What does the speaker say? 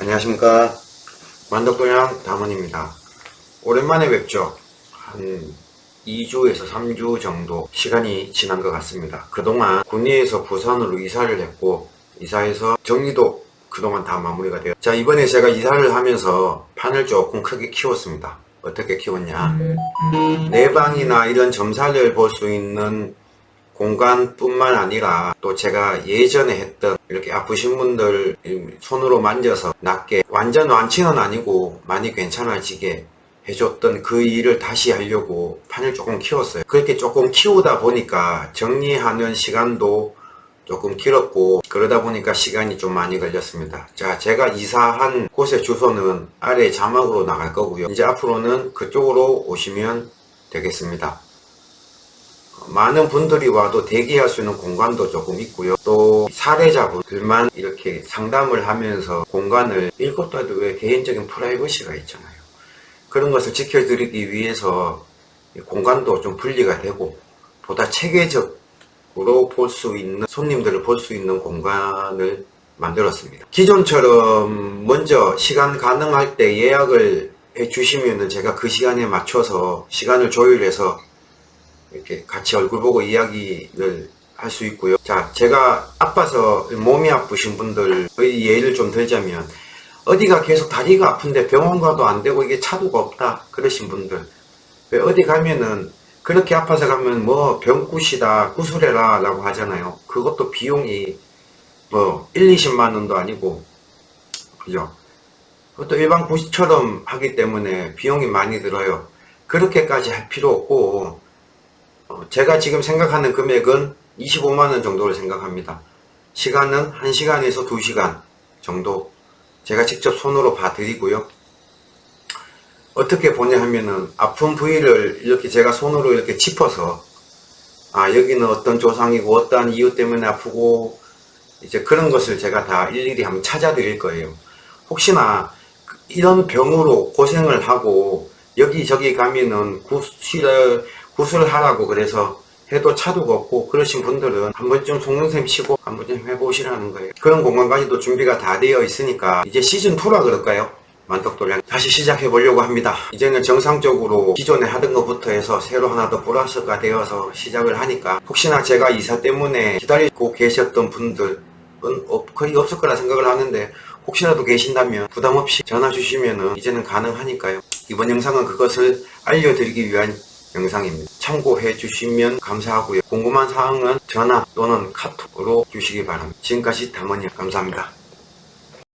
안녕하십니까. 만덕도양 담원입니다. 오랜만에 뵙죠. 한 2주에서 3주 정도 시간이 지난 것 같습니다. 그동안 군위에서 부산으로 이사를 했고 이사해서 정리도 그동안 다 마무리가 돼요 자 이번에 제가 이사를 하면서 판을 조금 크게 키웠습니다. 어떻게 키웠냐. 내 방이나 이런 점사를 볼 수 있는 공간뿐만 아니라 또 제가 예전에 했던 이렇게 아프신 분들 손으로 만져서 낫게 완전 완치는 아니고 많이 괜찮아지게 해줬던 그 일을 다시 하려고 판을 조금 키웠어요. 그렇게 조금 키우다 보니까 정리하는 시간도 조금 길었고 그러다 보니까 시간이 좀 많이 걸렸습니다. 자, 제가 이사한 곳의 주소는 아래 자막으로 나갈 거고요. 이제 앞으로는 그쪽으로 오시면 되겠습니다. 많은 분들이 와도 대기할 수 있는 공간도 조금 있고요. 또 사례자분들만 이렇게 상담을 하면서 공간을 이것도 해도 왜 개인적인 프라이버시가 있잖아요. 그런 것을 지켜드리기 위해서 공간도 좀 분리가 되고 보다 체계적으로 볼 수 있는 손님들을 볼 수 있는 공간을 만들었습니다. 기존처럼 먼저 시간 가능할 때 예약을 해 주시면은 제가 그 시간에 맞춰서 시간을 조율해서 이렇게 같이 얼굴 보고 이야기를 할 수 있고요. 자, 제가 아파서 몸이 아프신 분들의 예를 좀 들자면 어디가 계속 다리가 아픈데 병원 가도 안 되고 이게 차도가 없다 그러신 분들 왜 어디 가면은 그렇게 아파서 가면 뭐 병굿이다 구술해라 라고 하잖아요. 그것도 비용이 뭐 1, 20만 원도 아니고 그죠? 그것도 일반 굿처럼 하기 때문에 비용이 많이 들어요. 그렇게까지 할 필요 없고 어, 제가 지금 생각하는 금액은 25만원 정도를 생각합니다. 시간은 1시간에서 2시간 정도 제가 직접 손으로 봐드리고요. 어떻게 보냐 하면은 아픈 부위를 이렇게 제가 손으로 이렇게 짚어서 아 여기는 어떤 조상이고 어떠한 이유 때문에 아프고 이제 그런 것을 제가 다 일일이 한번 찾아 드릴 거예요. 혹시나 이런 병으로 고생을 하고 여기저기 가면은 구실을 구슬을 하라고 그래서 해도 차도가 없고 그러신 분들은 한 번쯤 속눈샘 치고 한 번쯤 해보시라는 거예요. 그런 공간까지도 준비가 다 되어 있으니까 이제 시즌2라 그럴까요? 만덕도량 다시 시작해 보려고 합니다. 이제는 정상적으로 기존에 하던 것부터 해서 새로 하나 더 플러스가 되어서 시작을 하니까 혹시나 제가 이사 때문에 기다리고 계셨던 분들은 없- 거의 없을 거라 생각을 하는데 혹시라도 계신다면 부담 없이 전화 주시면은 이제는 가능하니까요. 이번 영상은 그것을 알려드리기 위한 영상입니다. 참고해 주시면 감사하고요. 궁금한 사항은 전화 또는 카톡으로 주시기 바랍니다. 지금까지 담원이 감사합니다.